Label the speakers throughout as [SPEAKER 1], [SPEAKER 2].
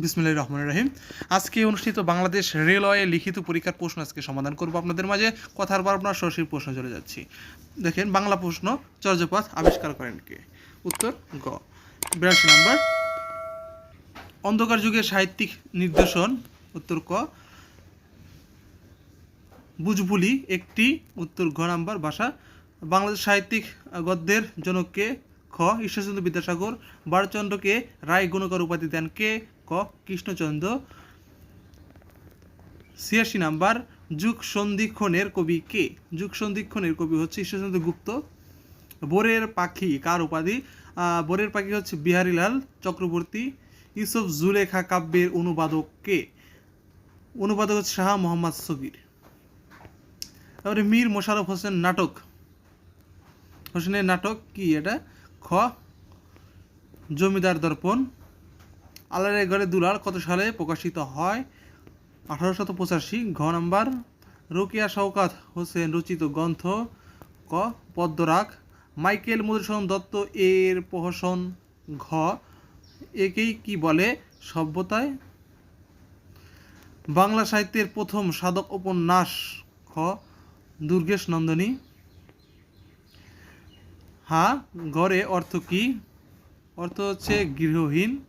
[SPEAKER 1] বিসমুল্লাহ রহমান রহিম। আজকে অনুষ্ঠিত বাংলাদেশ রেলওয়ে লিখিত পরীক্ষার প্রশ্ন আজকে সমাধান করব আপনাদের মাঝে। কথার পর আপনার সরাসরি প্রশ্ন চলে যাচ্ছি। দেখেন, বাংলা প্রশ্ন চর্যাপথ আবিষ্কার করেন কে? উত্তর, গ। বিরাশি নম্বর। অন্ধকার যুগের সাহিত্যিক নির্দেশন উত্তর ক। বুজবুলি একটি, উত্তর ঘ নাম্বার ভাষা। বাংলাদেশ সাহিত্যিক গদ্যের জনককে খ। ঈশ্বরচন্দ্র বিদ্যাসাগর। বারচন্দ্রকে রায় গুণকর উপাধি দেন কে? ক, কৃষ্ণচন্দ্র। ছিয়াশি নাম্বার যুগ সন্ধিক্ষণের কবি কে? যুগ সন্ধিক্ষণের কবি হচ্ছে ঈশ্বরচন্দ্র গুপ্ত। বোরের পাখি কার উপাধি? বোরের পাখি হচ্ছে বিহারীলাল চক্রবর্তী। ইউসুফ জুলেখা কাব্যের অনুবাদক কে? অনুবাদক হচ্ছে শাহ মোহাম্মদ সগির। তারপরে মীর মোশাররফ হোসেন নাটক। হোসেনের নাটক কি এটা? খ, জমিদার দর্পণ। আলারের ঘরে দুলাল কত সালে প্রকাশিত হয়? আঠারোশত পঁচাশি, ঘ নাম্বার। রোকিয়া শওকাত হোসেন রচিত গ্রন্থ ক, পদ্মরাগ। মাইকেল মধুসূদন দত্ত এর প্রহসন ঘ। একেই কি বলে? সভ্যতায়। বাংলা সাহিত্যের প্রথম সাধক উপন্যাস খ, দুর্গেশ নন্দনী। হা গড়ে অর্থ কি? অর্থ হচ্ছে গৃহহীন।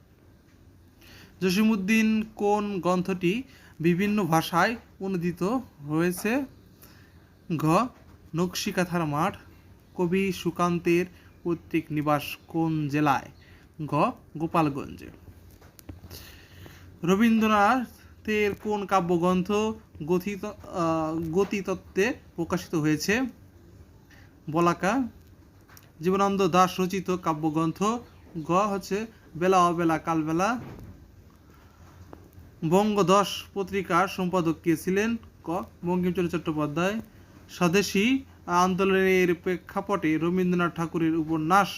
[SPEAKER 1] জসিমুদ্দিন কোন গ্রন্থটি বিভিন্ন ভাষায় অনুদিত হয়েছে? ঘ. নকশিকাথার মাঠ, কবি সুকান্তের পৈতৃক নিবাস কোন জেলায়? ঘ. গোপালগঞ্জে। রবীন্দ্রনাথের কোন কাব্যগ্রন্থ গথিত গতিতত্ত্বে প্রকাশিত হয়েছে? বলাকা। জীবনানন্দ দাস রচিত কাব্যগ্রন্থ। গ হচ্ছে বেলা অবেলা কালবেলা। বঙ্গদশ পত্রিকার সম্পাদক কে ছিলেন ক বঙ্কিমচন্দ্র চট্টোপাধ্যায়। স্বদেশী আন্দোলনের প্রেক্ষাপটে রবীন্দ্রনাথ ঠাকুরের উপন্যাস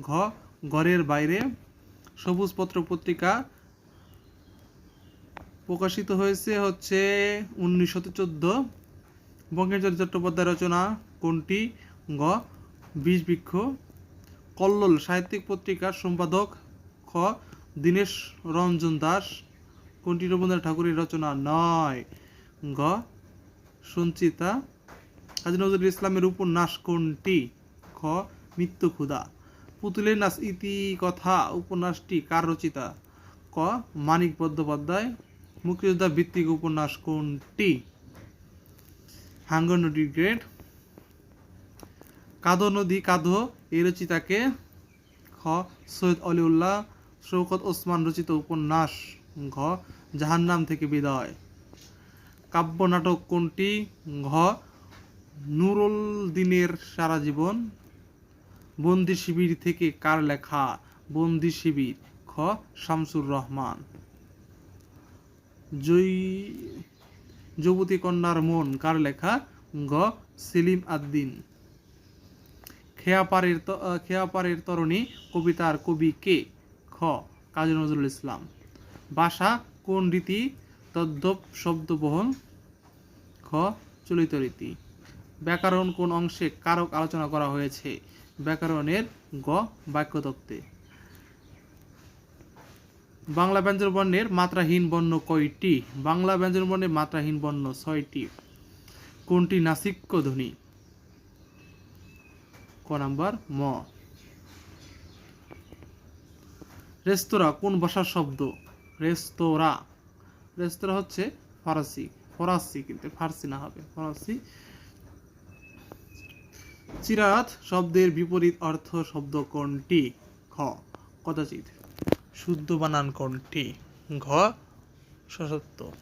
[SPEAKER 1] ঘ, ঘরের বাইরে। সবুজ পত্র পত্রিকা প্রকাশিত হয়েছে হচ্ছে উনিশশো চোদ্দ। বঙ্কিমচন্দ্র চট্টোপাধ্যায় রচনা কোনটি? গ, বীজ বৃক্ষ। কল্লোল সাহিত্যিক পত্রিকার সম্পাদক খ, দীনেশ রঞ্জন দাস। কোনটি রবীন্দ্রনাথ ঠাকুরের রচনা নয়। গ, সঞ্চিতা কাজী নজরুল ইসলামের উপন্যাস কোনটি? খ মৃত্যু ক্ষুধা পুতুলের নাচ ইতি কথা, উপন্যাসটি কার রচিতা? ক, মানিক বন্দ্যোপাধ্যায়, মুক্তিযোদ্ধা ভিত্তিক উপন্যাস কোনটি? হাঙ্গর নদী গ্রেট। কাদো নদী কাদো, এই রচিতাকে খ, সৈয়দ অলিউল্লাহ শৌকত ওসমান রচিত উপন্যাস। ঘ জাহান্নাম থেকে বিদায়। কাব্য নাটক কোনটি? ঘ, নুরুল দিনের সারা জীবন। বন্দি শিবির থেকে কার লেখা? বন্দি শিবির। খ, শামসুর রহমান। জয়ী, যুবতী কন্যার মন কার লেখা? গ সেলিম আদ্দিন। খেয়াপাড়ের খেয়াপাড়ের তরণী কবিতার কবি কে? খ, কাজী নজরুল ইসলাম। ভাষা কোন রীতি? তদ্দপ শব্দবহন খ, চলিত রীতি। ব্যাকরণ কোন অংশে কারক আলোচনা করা হয়েছে? ব্যাকরণের গ, বাক্যতত্ত্বে। বাংলা ব্যঞ্জন বর্ণের মাত্রাহীন বর্ণ কয়টি? বাংলা ব্যঞ্জন বর্ণের মাত্রাহীন বর্ণ ছয়টি। কোনটি নাসিক্য ধ্বনি? ক নাম্বার, ম। রেস্তোরাঁ কোন ভাষার শব্দ? রেস্তোরাঁ। রেস্তোরাঁ হচ্ছে ফরাসি। ফরাসি কিন্তু, ফার্সি না হবে, ফরাসি। চিরাত শব্দের বিপরীত অর্থ শব্দ কোনটি? খ কদাচিত শুদ্ধ বানান কোনটি? ঘ সসত্ব